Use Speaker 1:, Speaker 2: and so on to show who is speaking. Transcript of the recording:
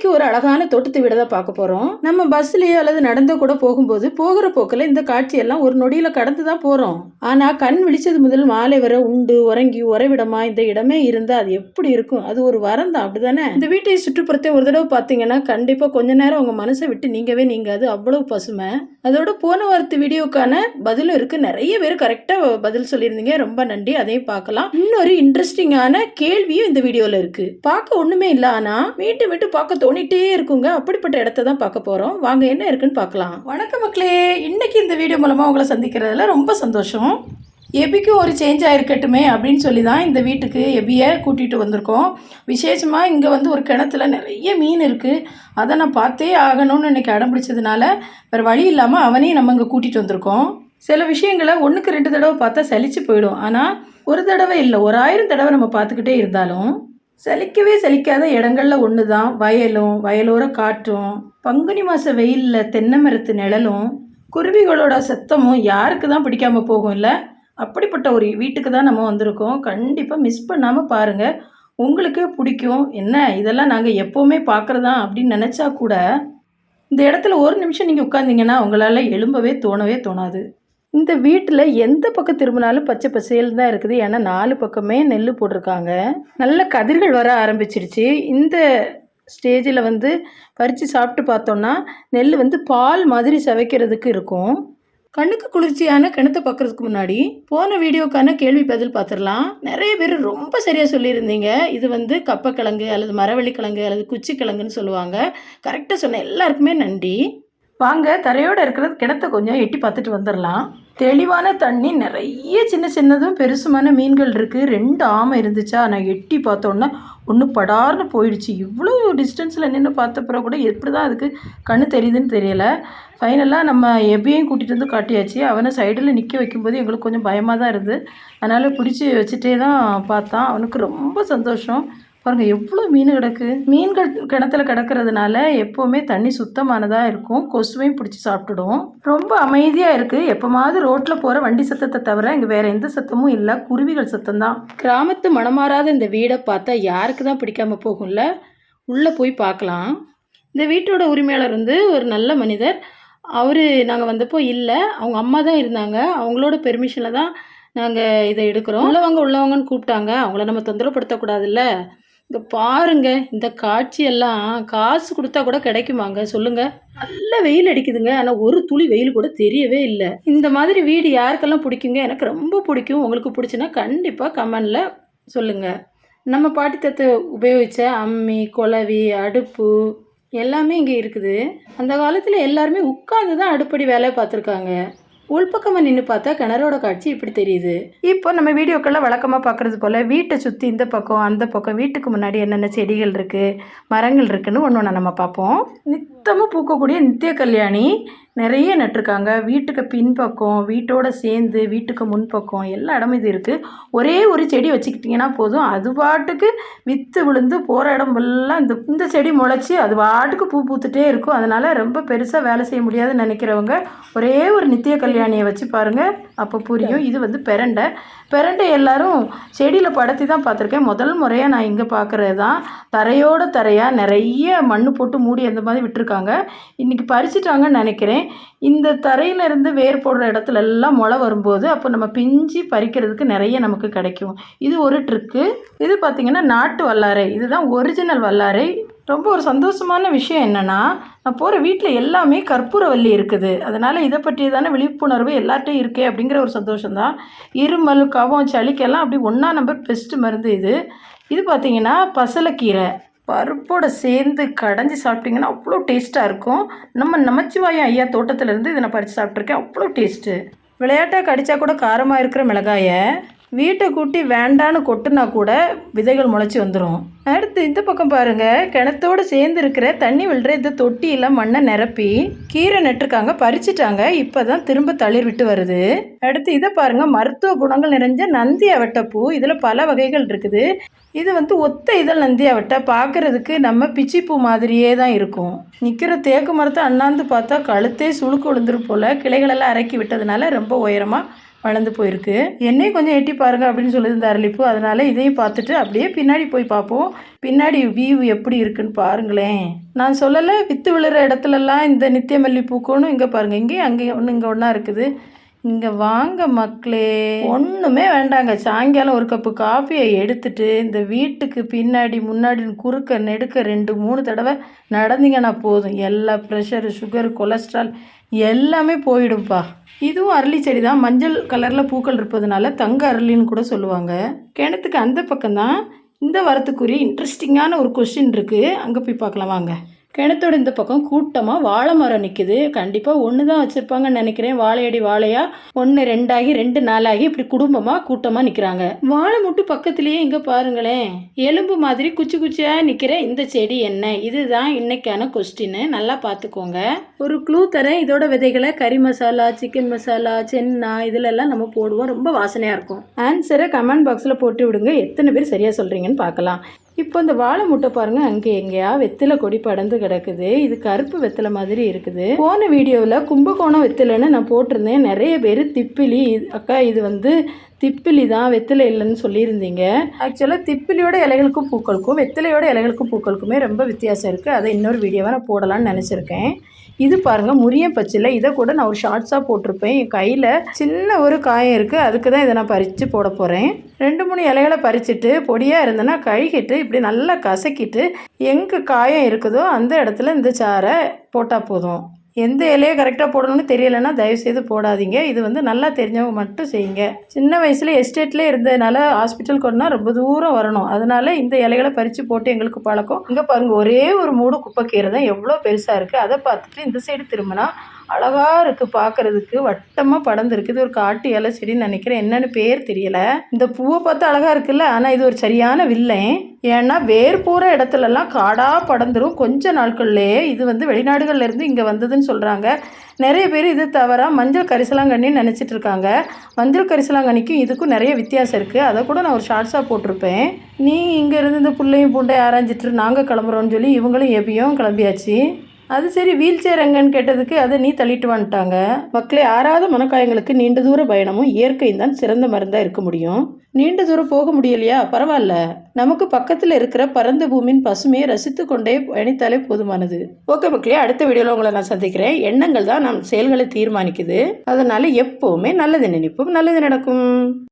Speaker 1: இன்னைக்கு ஒரு அழகான தோட்டத்து வீடை தான் பார்க்க போகிறோம் நம்ம பஸ்லேயோ அல்லது நடந்தோ கூட போகும்போது போகிற போக்கில் இந்த காட்சியெல்லாம் ஒரு நொடியில் கடந்து தான் போகிறோம் ஆனால் கண் விழிச்சது முதல் மாலை வரை உண்டு உறங்கி உறைவிடமா இந்த இடமே இருந்தால் அது எப்படி இருக்கும்? அது ஒரு வரம் தான். அப்படிதானே? இந்த வீட்டை சுற்றுப்புறத்தை ஒரு தடவை பார்த்தீங்கன்னா கண்டிப்பாக கொஞ்ச நேரம் உங்கள் மனசை விட்டு நீங்கவே நீங்காது. அவ்வளவு பசுமை. அதோட போன வாரத்து வீடியோக்கான பதிலும் இருக்குது நிறைய பேர் கரெக்டாக பதில் சொல்லியிருந்தீங்க. ரொம்ப நன்றி. அதையும் பார்க்கலாம். இன்னொரு இன்ட்ரெஸ்டிங்கான கேள்வியும் இந்த வீடியோவில் இருக்குது பார்க்க ஒன்றுமே இல்லை. ஆனால் மீண்டும் மீண்டும் பார்க்க தோணிட்டே இருக்குங்க. அப்படிப்பட்ட இடத்த தான் பார்க்க போகிறோம் வாங்க என்ன இருக்குன்னு பார்க்கலாம். வணக்கம் மக்களே. இன்னைக்கு இந்த வீடியோ மூலமாக உங்களை சந்திக்கிறதுல ரொம்ப சந்தோஷம். எபிக்கும் ஒரு சேஞ்ச் ஆயிருக்கட்டுமே அப்படின்னு சொல்லி தான் இந்த வீட்டுக்கு எபியை கூட்டிகிட்டு வந்திருக்கோம். விசேஷமாக இங்கே வந்து ஒரு கிணத்துல நிறைய மீன் இருக்குது அதை நான் பார்த்தே ஆகணும்னு இன்றைக்கி அடம் பிடிச்சதுனால வேறு வழி இல்லாமல் அவனையும் நம்ம இங்கே கூட்டிகிட்டு வந்திருக்கோம். சில விஷயங்களை ஒன்றுக்கு ரெண்டு தடவை பார்த்தா சலிச்சு போயிடும். ஆனால் ஒரு தடவை இல்லை ஒரு ஆயிரம் தடவை நம்ம பார்த்துக்கிட்டே இருந்தாலும் சலிக்கவே சலிக்காத இடங்கள்ல ஒன்று தான் வயலும் வயலோர காற்றும் பங்குனி மாத வெயிலில் தென்னை மரத்து நிழலும் குருவிகளோட சத்தமும் யாருக்கு தான் பிடிக்காமல் போகும் இல்லை அப்படிப்பட்ட ஒரு வீட்டுக்கு தான் நம்ம வந்திருக்கோம். கண்டிப்பாக மிஸ் பண்ணாமல் பாருங்கள் உங்களுக்கே பிடிக்கும். என்ன இதெல்லாம் நாங்கள் எப்போவுமே பார்க்குறதா அப்படின்னு நினச்சா கூட இந்த இடத்துல ஒரு நிமிஷம் நீங்கள் உட்காந்திங்கன்னா உங்களால் எழும்பவே தோணவே தோணாது. இந்த வீட்டில் எந்த பக்கம் திரும்பினாலும் பச்சை பசையில் தான் இருக்குது. ஏன்னா நாலு பக்கமே நெல் போட்டிருக்காங்க. நல்ல கதிர்கள் வர ஆரம்பிச்சிருச்சு. இந்த ஸ்டேஜில் வந்து பறித்து சாப்பிட்டு பார்த்தோன்னா நெல் வந்து பால் மாதிரி சவைக்கிறதுக்கு இருக்கும். கண்ணுக்கு குளிர்ச்சியான கிணத்தை பார்க்குறதுக்கு முன்னாடி போன வீடியோக்கான கேள்வி பதில் பார்த்துடலாம் நிறைய பேர் ரொம்ப சரியாக சொல்லியிருந்தீங்க. இது வந்து கப்பக்கிழங்கு அல்லது மரவள்ளி கிழங்கு அல்லது குச்சி கிழங்குன்னு சொல்லுவாங்க. கரெக்டாக சொன்ன எல்லாருக்குமே நன்றி. வாங்க தரையோடு இருக்கிறது கிணத்த கொஞ்சம் எட்டி பார்த்துட்டு வந்துடலாம். தெளிவான தண்ணி நிறைய சின்ன சின்னதும் பெருசுமான மீன்கள் இருக்குது ரெண்டு ஆமை இருந்துச்சா? நான் எட்டி பார்த்தோன்னா ஒன்று படார்னு போயிடுச்சு. இவ்வளோ டிஸ்டன்ஸில் நின்று பார்த்தப்பறம் கூட எப்படி தான் அதுக்கு கண்ணு தெரியுதுன்னு தெரியலை. ஃபைனலாக நம்ம எப்பயும் கூட்டிகிட்டு வந்து காட்டியாச்சு. அவனை சைடில் நிற்க வைக்கும்போது எங்களுக்கு கொஞ்சம் பயமாக தான் இருந்தது. அதனால் பிடிச்சி வச்சுட்டே தான் பார்த்தான். அவனுக்கு ரொம்ப சந்தோஷம். பாருங்கள் எவ்வளோ மீன் கிடக்கு? மீன்கள் கிணத்துல கிடக்கிறதுனால எப்போவுமே தண்ணி சுத்தமானதாக இருக்கும். கொசுவையும் பிடிச்சி சாப்பிட்டுடும். ரொம்ப அமைதியாக இருக்குது எப்போமாவது ரோட்டில் போகிற வண்டி சத்தத்தை தவிர இங்கே வேறு எந்த சத்தமும் இல்லை. குருவிகள் சத்தம் தான் கிராமத்து மனமாறாத இந்த வீடை பார்த்தா யாருக்கு தான் பிடிக்காம போகும்ல? உள்ளே போய் பார்க்கலாம். இந்த வீட்டோட உரிமையாளர் வந்து ஒரு நல்ல மனிதர். அவர் நாங்கள் வந்தப்போ இல்லை. அவங்க அம்மா தான் இருந்தாங்க. அவங்களோட பெர்மிஷனில் தான் நாங்கள் இதை எடுக்கிறோம். உள்ளவங்க உள்ளவங்கன்னு கூப்பிட்டாங்க. அவங்கள நம்ம தொந்தரவுப்படுத்தக்கூடாதுல்ல? இங்கே பாருங்க இந்த காட்சியெல்லாம் காசு கொடுத்தா கூட கிடைக்குமாங்க? சொல்லுங்க. நல்ல வெயில் அடிக்குதுங்க. ஆனால் ஒரு துளி வெயில் கூட தெரியவே இல்லை. இந்த மாதிரி வீடு யாருக்கெல்லாம் பிடிக்குங்க? எனக்கு ரொம்ப பிடிக்கும். உங்களுக்கு பிடிச்சுன்னா கண்டிப்பாக கமெண்டில் சொல்லுங்கள் நம்ம பாட்டி தத்தை உபயோகித்த அம்மி குழவி அடுப்பு எல்லாமே இங்கே இருக்குது. அந்த காலத்தில் எல்லாருமே உட்காந்து தான் அடுப்படி வேலை பார்த்துருக்காங்க. உள்பக்கமாக நின்று பார்த்தா கிணறோட காட்சி இப்படி தெரியுது. இப்போ நம்ம வீடியோக்கெல்லாம் வழக்கமாக பார்க்குறது போல் வீட்டை சுற்றி இந்த பக்கம் அந்த பக்கம் வீட்டுக்கு முன்னாடி என்னென்ன செடிகள் இருக்குது மரங்கள் இருக்குன்னு ஒன்று ஒன்று நம்ம பார்ப்போம். சுத்தமாக பூக்கக்கூடிய நித்திய கல்யாணி நிறைய நட்டிருக்காங்க. வீட்டுக்கு பின்பக்கம் வீட்டோட சேர்ந்து வீட்டுக்கு முன்பக்கம் எல்லா இடமும் இது இருக்குது ஒரே ஒரு செடி வச்சுக்கிட்டிங்கன்னா போதும். அது பாட்டுக்கு விற்று விழுந்து போகிற இடம் எல்லாம் இந்த இந்த செடி முளைச்சி அது பாட்டுக்கு பூ பூத்துட்டே இருக்கும். அதனால் ரொம்ப பெருசாக வேலை செய்ய முடியாதுன்னு நினைக்கிறவங்க ஒரே ஒரு நித்திய கல்யாணியை வச்சு பாருங்கள் அப்போ புரியும். இது வந்து பெரண்டை. பெரண்டை எல்லோரும் செடியில் படத்தி தான் பார்த்துருக்கேன். முதல் முறையாக நான் இங்கே பார்க்குறது தான் தரையோட தரையாக நிறைய மண் போட்டு மூடி அந்த மாதிரி விட்டுருக்காங்க. இன்றைக்கி பறிச்சிட்டாங்கன்னு நினைக்கிறேன். இந்த தரையிலேருந்து வேர் போடுற இடத்துல எல்லாம் முளை வரும்போது அப்போ நம்ம பிஞ்சு பறிக்கிறதுக்கு நிறைய நமக்கு கிடைக்கும். இது ஒரு ட்ரிக்கு இது பார்த்திங்கன்னா நாட்டு வல்லாரை. இதுதான் ஒரிஜினல் வல்லாரை. ரொம்ப ஒரு சந்தோஷமான விஷயம் என்னென்னா நான் போகிற வீட்டில் எல்லாமே கற்பூரவல்லி இருக்குது. அதனால் இதை பற்றியதான விழிப்புணர்வு எல்லார்ட்டையும் இருக்கே அப்படிங்கிற ஒரு சந்தோஷம்தான். இருமல் கவம் சளிக்கெல்லாம் அப்படி ஒன்றா நம்பர் பெஸ்ட்டு மருந்து இது. இது பார்த்திங்கன்னா பசலைக்கீரை. பருப்போடு சேர்ந்து கடைஞ்சி சாப்பிட்டிங்கன்னா அவ்வளோ டேஸ்ட்டாக இருக்கும். நம்ம நமச்சிவாயம் ஐயா தோட்டத்திலேருந்து இதை நான் பறித்து சாப்பிட்ருக்கேன் அவ்வளோ டேஸ்ட்டு. விளையாட்டாக கடித்தா கூட காரமாக இருக்கிற மிளகாயை வீட்டை கூட்டி வேண்டான்னு கொட்டுனா கூட விதைகள் முளைச்சி வந்துடும் அடுத்து இந்த பக்கம் பாருங்கள் கிணத்தோடு சேர்ந்து இருக்கிற தண்ணி விழுற இந்த தொட்டியில் மண்ணை நிரப்பி கீரை நட்டுருக்காங்க பறிச்சிட்டாங்க. இப்போ தான் திரும்ப தளிர் விட்டு வருது. அடுத்து இதை பாருங்கள் மருத்துவ குணங்கள் நிறைஞ்ச நந்தி அவட்டப்பூ இதில் பல வகைகள் இருக்குது. இது வந்து ஒத்த இதழ் நந்தி அவட்டை. பார்க்குறதுக்கு நம்ம பிச்சிப்பூ மாதிரியே தான் இருக்கும். நிற்கிற தேக்கு மரத்தை அண்ணாந்து பார்த்தா கழுத்தே சுளுக்கு விழுந்துரும் போல். கிளைகளெல்லாம் இறக்கி விட்டதுனால ரொம்ப உயரமாக வளர்ந்து போயிருக்கு. என்னையும் கொஞ்சம் எட்டி பாருங்க அப்படின்னு சொல்லியிருந்தார் அரளிப்பு அதனால இதையும் பார்த்துட்டு அப்படியே பின்னாடி போய் பார்ப்போம். பின்னாடி வியூ எப்படி இருக்குன்னு பாருங்களேன். நான் சொல்லலை வித்து விழுற இடத்துலலாம் இந்த நித்தியமல்லி பூக்கணும் இங்கே பாருங்க. இங்கேயும் அங்கேயும் ஒன்று இங்கே ஒன்றா இருக்குது. இங்கே வாங்க மக்களே. ஒன்றுமே வேண்டாங்க. சாயங்காலம் ஒரு கப்பு காஃபியை எடுத்துட்டு இந்த வீட்டுக்கு பின்னாடி முன்னாடி குறுக்க நெடுக்க ரெண்டு மூணு தடவை நடந்தீங்கன்னா போதும். எல்லா ப்ரெஷரு சுகர் கொலஸ்ட்ரால் எல்லாமே போயிடும்ப்பா. இதுவும் அரளி செடி தான் மஞ்சள் கலரில் பூக்கள் இருப்பதுனால தங்க அரளின்னு கூட சொல்லுவாங்க. கிணத்துக்கு அந்த பக்கம்தான். இந்த வரத்துக்குரிய இன்ட்ரெஸ்டிங்கான ஒரு கொஷின் இருக்குது அங்கே போய் பார்க்கலாம். வாங்க. கிணத்தோட இந்த பக்கம் கூட்டமாக வாழை மரம் நிற்குது கண்டிப்பாக ஒன்று தான் வச்சுருப்பாங்கன்னு நினைக்கிறேன். வாழையடி வாழையாக ஒன்று ரெண்டாகி ரெண்டு நாளாகி இப்படி குடும்பமாக கூட்டமாக நிற்கிறாங்க வாழை முட்டு பக்கத்துலேயே இங்கே பாருங்களேன். எலும்பு மாதிரி குச்சி குச்சியாக நிற்கிற இந்த செடி என்ன? இதுதான் இன்னைக்கான கொஸ்டின்னு. நல்லா பார்த்துக்கோங்க ஒரு க்ளூ தரேன். இதோட விதைகளை கறி மசாலா சிக்கன் மசாலா சென்னா இதிலெல்லாம் நம்ம போடுவோம். ரொம்ப வாசனையாக இருக்கும். ஆன்சரை கமெண்ட் பாக்ஸில் போட்டு விடுங்க. எத்தனை பேர் சரியாக சொல்கிறீங்கன்னு பார்க்கலாம் இப்போ இந்த வாழை முட்டை பாருங்க அங்கே எங்கேயா வெத்தில கொடி படர்ந்து கிடக்குது. இது கருப்பு வெத்தில மாதிரி இருக்குது. போன வீடியோவில் கும்பகோணம் வெத்திலன்னு நான் போட்டிருந்தேன். நிறைய பேர் திப்பிலி அக்கா இது வந்து திப்பிலி தான் வெத்திலை இல்லைன்னு சொல்லியிருந்தீங்க. ஆக்சுவலாக திப்பிலியோட இலைகளுக்கும் பூக்களுக்கும் வெத்திலையோட இலைகளுக்கும் பூக்களுக்குமே ரொம்ப வித்தியாசம் இருக்குது அதை இன்னொரு வீடியோவாக நான் போடலான்னு நினச்சிருக்கேன். இது பாருங்கள் முறியன் பச்சில். இதை கூட நான் ஒரு ஷார்ட்ஸாக போட்டிருப்பேன். என் கையில் சின்ன ஒரு காயம் இருக்குது அதுக்கு தான் இதை நான் பறித்து போட போகிறேன் ரெண்டு மூணு இலைகளை பறிச்சுட்டு பொடியாக இருந்தேன்னா கழுகிட்டு இப்படி நல்லா கசக்கிட்டு எங்கே காயம் இருக்குதோ அந்த இடத்துல இந்த சாரை போட்டால் போதும். எந்த இலையை கரெக்டாக போடணும்னு தெரியலைன்னா தயவுசெய்து போடாதீங்க. இது வந்து நல்லா தெரிஞ்சவங்க மட்டும் செய்யுங்க. சின்ன வயசில் எஸ்டேட்லேயே இருந்ததுனால ஹாஸ்பிட்டல் கொண்டா ரொம்ப தூரம் வரணும். அதனால் இந்த இலைகளை பறித்து போட்டு எங்களுக்கு பழக்கம். இங்கே பாருங்கள் ஒரே ஒரு மூடு குப்பைக்கீரை தான் எவ்வளோ பெருசாக இருக்குது அதை பார்த்துட்டு இந்த சைடு திரும்பினா அழகாக இருக்குது பார்க்குறதுக்கு. வட்டமாக படர்ந்துருக்குது இது ஒரு காட்டு இலை செடின்னு நினைக்கிறேன். என்னன்னு பேர் தெரியலை. இந்த பூவை பார்த்து அழகாக இருக்குல்ல? ஆனால் இது ஒரு சரியான வில்லை. ஏன்னா வேர் போகிற இடத்துலலாம் காடாக படந்துரும் கொஞ்ச நாட்கள்லேயே இது வந்து வெளிநாடுகள்லேருந்து இங்கே வந்ததுன்னு சொல்கிறாங்க நிறைய பேர் இது தவிர மஞ்சள் கரிசலாங்கண்ணின்னு நினச்சிட்டு இருக்காங்க மஞ்சள் கரிசலாங்கண்ணிக்கும் இதுக்கும் நிறைய வித்தியாசம் இருக்குது அதை கூட நான் ஒரு ஷார்ட்ஸாக போட்டிருப்பேன். நீ இங்கே இருந்து இந்த புள்ளையும் பூண்டை ஆராய்ஞ்சிட்டு நாங்கள் கிளம்புறோன்னு சொல்லி இவங்களும் எப்பயும் கிளம்பியாச்சு. அது சரி வீல் சேர் எங்கன்னு கேட்டதுக்கு அதை நீ தள்ளிட்டு வந்துட்டாங்க. மக்களே ஆறாத மனக்காயங்களுக்கு நீண்ட தூர பயணமும் இயற்கையும் தான் சிறந்த மருந்தாக இருக்க முடியும். நீண்ட தூரம் போக முடியலையா? பரவாயில்ல. நமக்கு பக்கத்தில் இருக்கிற பரந்த பூமியின் பசுமையை ரசித்து கொண்டே பயணித்தாலே போதுமானது. ஓகே மக்களே அடுத்த வீடியோவில் உங்களை நான் சந்திக்கிறேன். எண்ணங்கள் தான் நம் செயல்களை தீர்மானிக்குது. அதனால எப்போவுமே நல்லது நினைப்போம் நல்லது நடக்கும்.